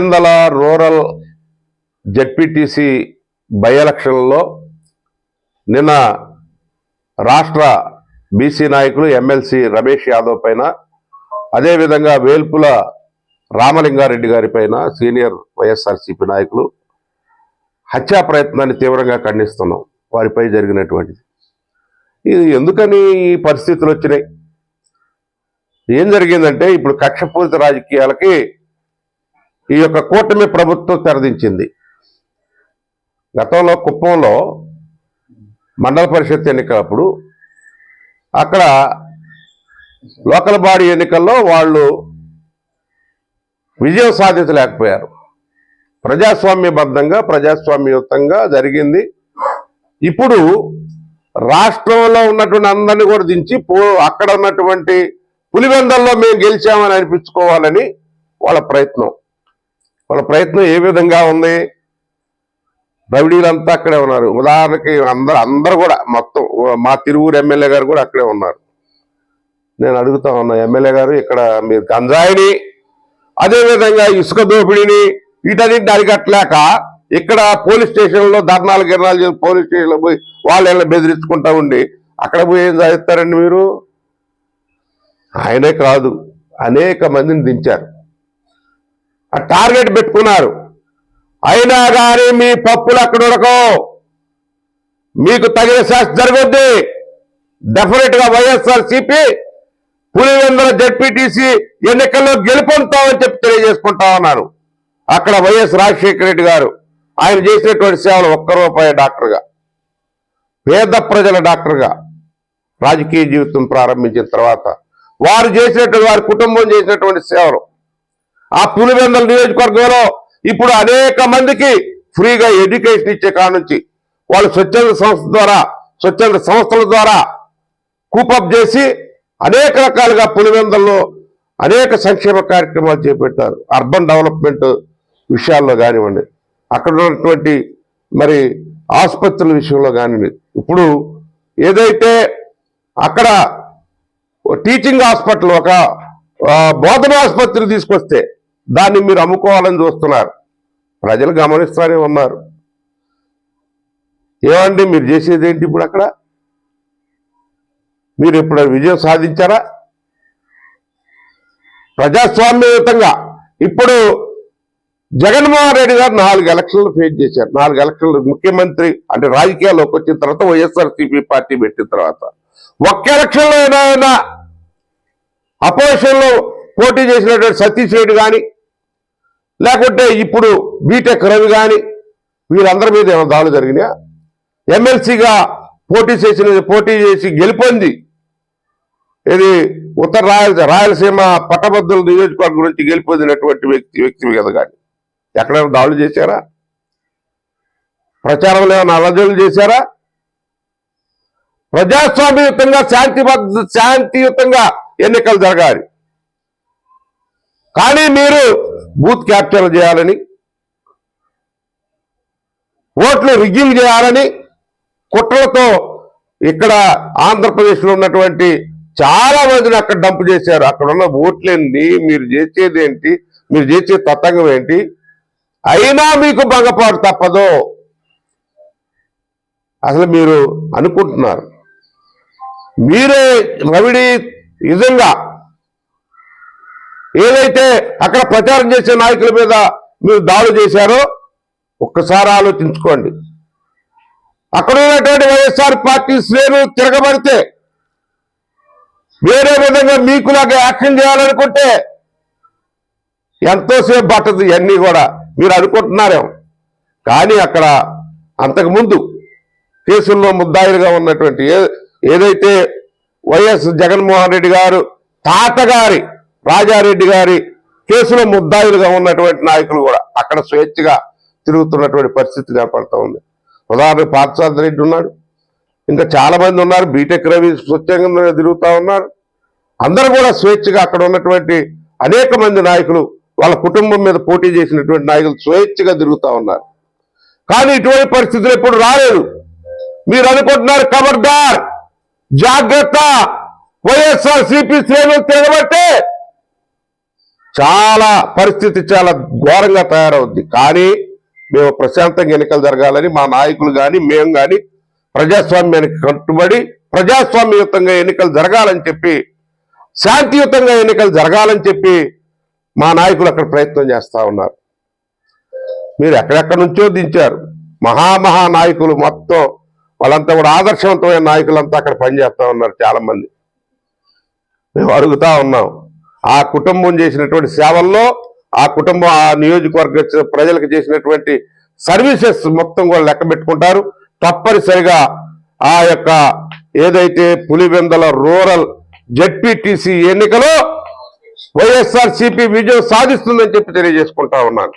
వందల rural ZPTC by ఎలక్షన్లో నిన్న రాష్ట్ర బీసీ నాయకులు ఎమ్మెల్సీ రమేష్ యాదవ్ పైన అదేవిధంగా వేల్పుల రామలింగారెడ్డి గారి పైన సీనియర్ వైఎస్ఆర్సీపీ నాయకులు హత్యా ప్రయత్నాన్ని తీవ్రంగా ఖండిస్తున్నాం. వారిపై జరిగినటువంటిది. ఇది ఎందుకని ఈ పరిస్థితులు వచ్చినాయి? ఏం జరిగిందంటే ఇప్పుడు కక్షపూరిత రాజకీయాలకి ఈ యొక్క కూటమి ప్రభుత్వం తెరదించింది. గతంలో కుప్పంలో మండల పరిషత్ ఎన్నికలప్పుడు అక్కడ లోకల్ బాడీ ఎన్నికల్లో వాళ్ళు విజయం సాధించలేకపోయారు. ప్రజాస్వామ్యబద్ధంగా ప్రజాస్వామ్యయుతంగా జరిగింది. ఇప్పుడు రాష్ట్రంలో ఉన్నటువంటి అందరినీ కూడా దించి పో అక్కడ ఉన్నటువంటి పులివెందల్లో మేము గెలిచామని అనిపించుకోవాలని వాళ్ళ ప్రయత్నం. వాళ్ళ ప్రయత్నం ఏ విధంగా ఉంది? ద్రవిడీలంతా అక్కడే ఉన్నారు. ఉదాహరణకి అందరు అందరు కూడా మొత్తం మా తిరువురు ఎమ్మెల్యే గారు కూడా అక్కడే ఉన్నారు. నేను అడుగుతా ఉన్నా ఎమ్మెల్యే గారు ఇక్కడ మీరు గంజాయిని అదేవిధంగా ఇసుక దోపిడీని వీటన్నింటిని అరికట్టలేక ఇక్కడ పోలీస్ స్టేషన్లో ధర్నాలు గిర్నాలు చేసి పోలీస్ స్టేషన్లో పోయి వాళ్ళ బెదిరించుకుంటా ఉండి అక్కడ పోయి ఏం సాధిస్తారండి మీరు? ఆయనే కాదు. అనేక మందిని దించారు. ఆ టార్గెట్ పెట్టుకున్నారు. అయినా కానీ మీ పప్పులు అక్కడ ఉడకవు. మీకు తగిన శాస్త్ర జరగొద్ది. డెఫినెట్గా వైఎస్ఆర్ సిపి పులివెందుల జడ్పీటీసీ ఎన్నికల్లో గెలుపొందుతామని చెప్పి తెలియజేసుకుంటా ఉన్నారు. అక్కడ వైఎస్ రాజశేఖర రెడ్డి గారు. ఆయన చేసినటువంటి సేవలు ఒక్క రూపాయి డాక్టర్గా పేద ప్రజల డాక్టర్గా రాజకీయ జీవితం ప్రారంభించిన తర్వాత వారు చేసినటువంటి వారి కుటుంబం చేసినటువంటి సేవలు ఆ పులివెందల నియోజకవర్గంలో ఇప్పుడు అనేక మందికి ఫ్రీగా ఎడ్యుకేషన్ ఇచ్చే కాడ నుంచి వాళ్ళు స్వచ్ఛంద సంస్థ ద్వారా స్వచ్ఛంద సంస్థల ద్వారా కూపప్ చేసి అనేక రకాలుగా పులివెందల్లో అనేక సంక్షేమ కార్యక్రమాలు చేపట్టారు. అర్బన్ డెవలప్మెంట్ విషయాల్లో కానివ్వండి అక్కడ ఉన్నటువంటి మరి ఆసుపత్రుల విషయంలో కానివ్వండి. ఇప్పుడు ఏదైతే అక్కడ టీచింగ్ హాస్పిటల్ ఒక బోధన ఆసుపత్రి తీసుకొస్తే దాన్ని మీరు అమ్ముకోవాలని చూస్తున్నారు. ప్రజలు గమనిస్తూనే ఉన్నారు. ఏమండి మీరు చేసేది ఏంటి ఇప్పుడు అక్కడ? మీరు ఇప్పుడు విజయం సాధించారా? ప్రజాస్వామ్యయుతంగా ఇప్పుడు జగన్మోహన్ రెడ్డి గారు నాలుగు ఎలక్షన్లు ఫేస్ చేశారు. నాలుగు ఎలక్షన్లు ముఖ్యమంత్రి అంటే రాజకీయాల్లోకి వచ్చిన తర్వాత వైఎస్ఆర్సీపీ పార్టీ పెట్టిన తర్వాత. ఒక్క ఎలక్షన్లో ఏదైనా అపోజిషన్లో పోటీ చేసినటువంటి సతీష్ రెడ్డి కానీ లేకుంటే ఇప్పుడు బీటెక్ రవి కానీ వీళ్ళందరి మీద ఏమైనా దాడులు జరిగినాయా? ఎమ్మెల్సీగా పోటీ చేసిన పోటీ చేసి గెలుపొంది ఇది ఉత్తర రాయల రాయలసీమ పట్టభద్రుల నియోజకవర్గం గురించి గెలిపొందినటువంటి వ్యక్తి వ్యక్తి మీద కానీ ఎక్కడైనా దాడులు చేశారా? ప్రచారంలో ఏమైనా అలజడులు చేశారా? ప్రజాస్వామ్యయుతంగా శాంతిబద్ధ శాంతియుతంగా ఎన్నికలు జరగాలి. కానీ మీరు బూత్ క్యాప్చర్ చేయాలని ఓట్లు రిగ్గింగ్ చేయాలని కుట్రలతో ఇక్కడ ఆంధ్రప్రదేశ్లో ఉన్నటువంటి చాలా మందిని అక్కడ డంప్ చేశారు. అక్కడ ఉన్న ఓట్లేంటి మీరు చేసేది ఏంటి? మీరు చేసే తతంగం ఏంటి? అయినా మీకు భంగపాటు తప్పదు. అసలు మీరు అనుకుంటున్నారు. మీరే రవిడి నిజంగా ఏదైతే అక్కడ ప్రచారం చేసే నాయకుల మీద మీరు దాడులు చేశారో ఒక్కసారి ఆలోచించుకోండి. అక్కడ ఉన్నటువంటి వైఎస్ఆర్ పార్టీ శ్రేణులు తిరగబడితే వేరే విధంగా మీకులాగా యాక్షన్ చేయాలనుకుంటే ఎంతోసేపు పట్టదు ఇవన్నీ కూడా. మీరు అనుకుంటున్నారేమో. కానీ అక్కడ అంతకుముందు కేసుల్లో ముద్దాయిలుగా ఉన్నటువంటి ఏ ఏదైతే వైఎస్ జగన్మోహన్ రెడ్డి గారు తాతగారి రాజారెడ్డి గారి కేసులో ముద్దాయిలుగా ఉన్నటువంటి నాయకులు కూడా అక్కడ స్వేచ్ఛగా తిరుగుతున్నటువంటి పరిస్థితి కనపడుతూ ఉంది. ఉదాహరణకు పార్థసారథి రెడ్డి ఉన్నాడు. ఇంకా చాలా మంది ఉన్నారు. బీటెక్ రవి స్వచ్ఛంగా తిరుగుతూ ఉన్నారు. అందరూ కూడా స్వేచ్ఛగా అక్కడ ఉన్నటువంటి అనేక మంది నాయకులు వాళ్ళ కుటుంబం మీద పోటీ చేసినటువంటి నాయకులు స్వేచ్ఛగా తిరుగుతూ ఉన్నారు. కానీ ఇటువంటి పరిస్థితులు ఎప్పుడు రాలేదు. మీరు అనుకుంటున్నారు ఖబర్దార్ జాగ్రత్త వైఎస్ఆర్ సిపి శ్రేణులు తిరగబట్టే చాలా పరిస్థితి చాలా ఘోరంగా తయారవుద్ది. కానీ మేము ప్రశాంతంగా ఎన్నికలు జరగాలని మా నాయకులు కానీ మేము కానీ ప్రజాస్వామ్యానికి కట్టుబడి ప్రజాస్వామ్యయుతంగా ఎన్నికలు జరగాలని చెప్పి శాంతియుతంగా ఎన్నికలు జరగాలని చెప్పి మా నాయకులు అక్కడ ప్రయత్నం చేస్తూ ఉన్నారు. మీరు ఎక్కడెక్కడి నుంచో దించారు. మహామహా నాయకులు మొత్తం వాళ్ళంతా కూడా ఆదర్శవంతమైన నాయకులంతా అక్కడ పనిచేస్తూ ఉన్నారు చాలామంది. మేము అడుగుతా ఉన్నాం. ఆ కుటుంబం చేసినటువంటి సేవల్లో ఆ కుటుంబం ఆ నియోజకవర్గ ప్రజలకు చేసినటువంటి సర్వీసెస్ మొత్తం కూడా లెక్క పెట్టుకుంటారు. తప్పనిసరిగా ఆ యొక్క ఏదైతే పులివెందల రూరల్ జెడ్పీటీసీ ఎన్నికలో వైఎస్ఆర్ సిపి విజయం సాధిస్తుందని చెప్పి తెలియజేసుకుంటా ఉన్నాను.